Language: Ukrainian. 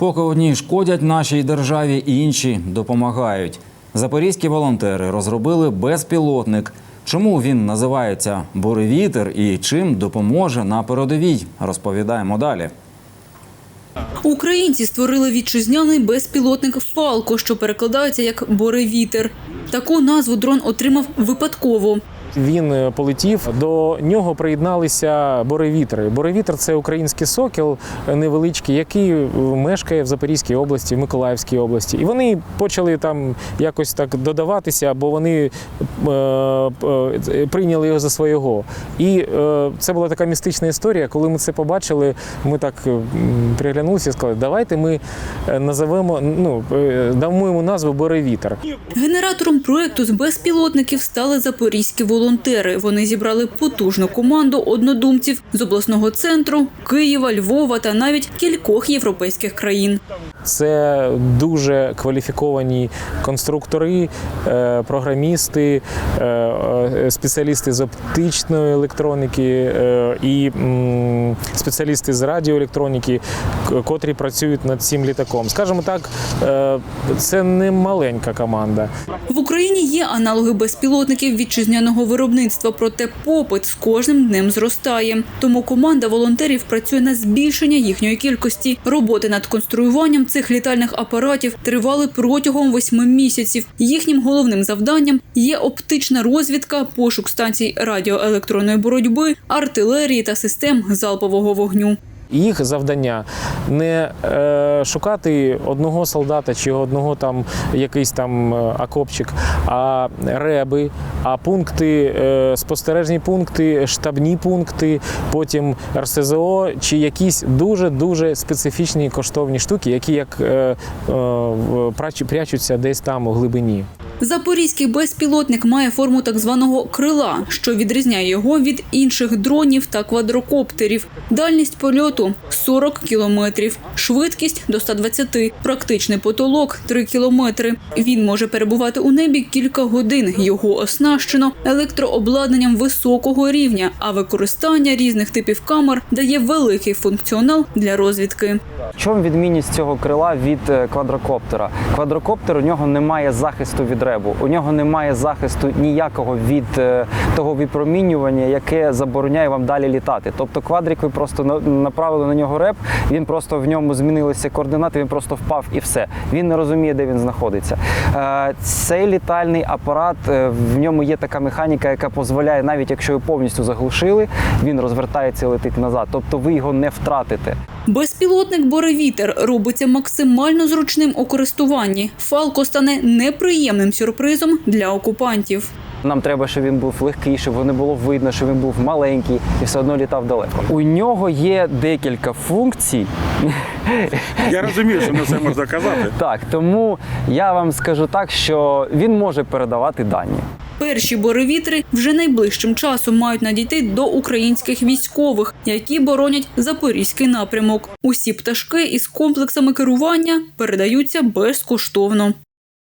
Поки одні шкодять нашій державі, інші допомагають. Запорізькі волонтери розробили безпілотник. Чому він називається Буревітер і чим допоможе на передовій? Розповідаємо далі. Українці створили вітчизняний безпілотник Фалко, що перекладається як Боревітер. Таку назву дрон отримав випадково. Він е, полетів. До нього приєдналися боревітри. Боревітр це український сокіл е, невеличкий, який е, мешкає в Запорізькій області, в Миколаївській області. І вони почали там якось так додаватися, бо вони е, е, прийняли його за свого. І е, це була така містична історія. Коли ми це побачили, ми так приглянулися і сказали, давайте ми назовемо, ну дамо йому назву Боревітер. Генератором проекту з безпілотників стали запорізькі волонтери. Вони зібрали потужну команду однодумців з обласного центру, Києва, Львова та навіть кількох європейських країн. Це дуже кваліфіковані конструктори, е, програмісти, е, е, спеціалісти з оптичної електроніки і спеціалісти з радіоелектроніки, котрі працюють над цим літаком. Скажімо так, це не маленька команда. В Україні є аналоги безпілотників вітчизняного виробництва, проте попит з кожним днем зростає. Тому команда волонтерів працює на збільшення їхньої кількості. Роботи над конструюванням цих літальних апаратів тривали протягом восьми місяців. Їхнім головним завданням є оптична розвідка, пошук станцій радіоелектронної боротьби, артилерії та систем залпового вогню. Їх завдання не е, шукати одного солдата чи одного там якийсь там е, окопчик, а реби, а пункти, е, спостережні пункти, штабні пункти, потім РСЗО чи якісь дуже дуже специфічні коштовні штуки, які як е, е, прячуться десь там у глибині. Запорізький безпілотник має форму так званого крила, що відрізняє його від інших дронів та квадрокоптерів. Дальність польоту 40 кілометрів, швидкість до 120, практичний потолок 3 кілометри. Він може перебувати у небі кілька годин. Його оснащено електрообладнанням високого рівня, а використання різних типів камер дає великий функціонал для розвідки. Чому відмінність цього крила від е, квадрокоптера? Квадрокоптер у нього немає захисту від ребу, у нього немає захисту ніякого від е, того випромінювання, яке забороняє вам далі літати. Тобто квадрик ви просто направили на нього реб, він просто в ньому змінилися координати, він просто впав і все. Він не розуміє, де він знаходиться. Е, Цей літальний апарат е, в ньому є така механіка, яка дозволяє, навіть якщо його повністю заглушили, він розвертається і летить назад. Тобто ви його не втратите. Безпілотник Боревітер робиться максимально зручним у користуванні. Фалко стане неприємним сюрпризом для окупантів. Нам треба, щоб він був легкий, щоб його не було видно, щоб він був маленький і все одно літав далеко. У нього є декілька функцій. Я розумію, що не все можна казати. Так, тому я вам скажу так, що він може передавати дані. Перші боревітри вже найближчим часом мають надійти до українських військових, які боронять запорізький напрямок. Усі пташки із комплексами керування передаються безкоштовно.